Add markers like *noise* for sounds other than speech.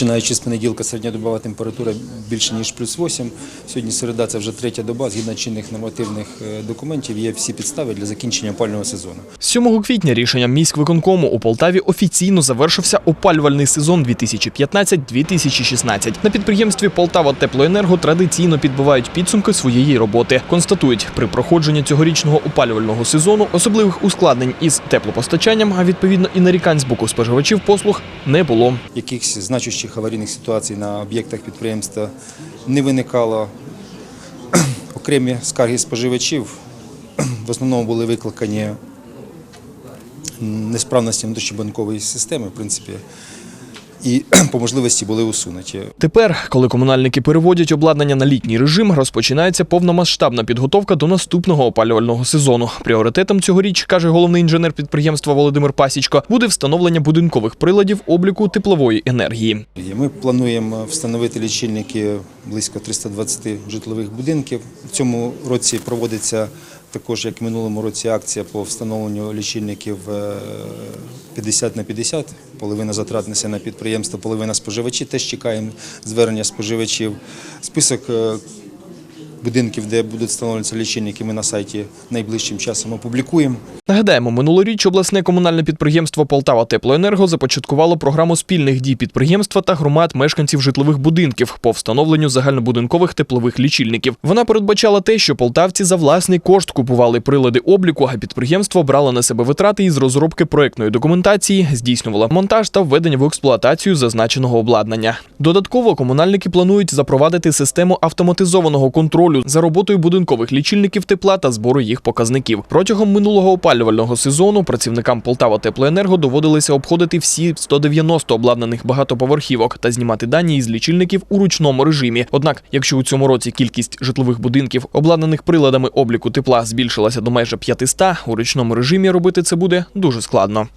Починаючи з понеділка, середньодобова температура більше ніж плюс 8. Сьогодні середа це вже третя доба. Згідно чинних нормативних е, документів є всі підстави для закінчення опалювального сезону. 7 квітня рішенням міськвиконкому у Полтаві офіційно завершився опалювальний сезон 2015-2016. На підприємстві Полтава Теплоенерго традиційно підбивають підсумки своєї роботи. Констатують, при проходженні цьогорічного опалювального сезону особливих ускладнень із теплопостачанням, а відповідно і нарікань з боку споживачів послуг не було. Якихось значущих аварійних ситуацій на об'єктах підприємства не виникало. *clears throat* Окремі скарги споживачів *clears throat* в основному були викликані несправності внутрішньобанкової системи, в принципі, і *clears throat* по можливості були усунуті. Тепер, коли комунальники переводять обладнання на літній режим, розпочинається повномасштабна підготовка до наступного опалювального сезону. Пріоритетом цьогоріч, каже головний інженер підприємства Володимир Пасічко, буде встановлення будинкових приладів обліку теплової енергії. Ми плануємо встановити лічильники близько 320 житлових будинків. В цьому році проводиться також, як в минулому році, акція по встановленню лічильників е, 50 на 50. Половина затрат несе на підприємство, половина споживачі. Теж чекаємо звернення споживачів. Список е, будинків, де будуть встановлюватися лічильники, ми на сайті найближчим часом опублікуємо. Нагадаємо, минулоріч обласне комунальне підприємство Полтава Теплоенерго започаткувало програму спільних дій підприємства та громад мешканців житлових будинків по встановленню загальнобудинкових теплових лічильників. Вона передбачала те, що полтавці за власний кошт купували прилади обліку, а підприємство брало на себе витрати із розробки проектної документації, здійснювало монтаж та введення в експлуатацію зазначеного обладнання. Додатково комунальники планують запровадити систему автоматизованого контролю за роботою будинкових лічильників тепла та збору їх показників. Протягом минулого опалювального сезону працівникам Полтава Теплоенерго доводилося обходити всі 190 обладнаних багатоповерхівок та знімати дані із лічильників у ручному режимі. Однак, якщо у цьому році кількість житлових будинків, обладнаних приладами обліку тепла, збільшилася до майже 500, у ручному режимі робити це буде дуже складно.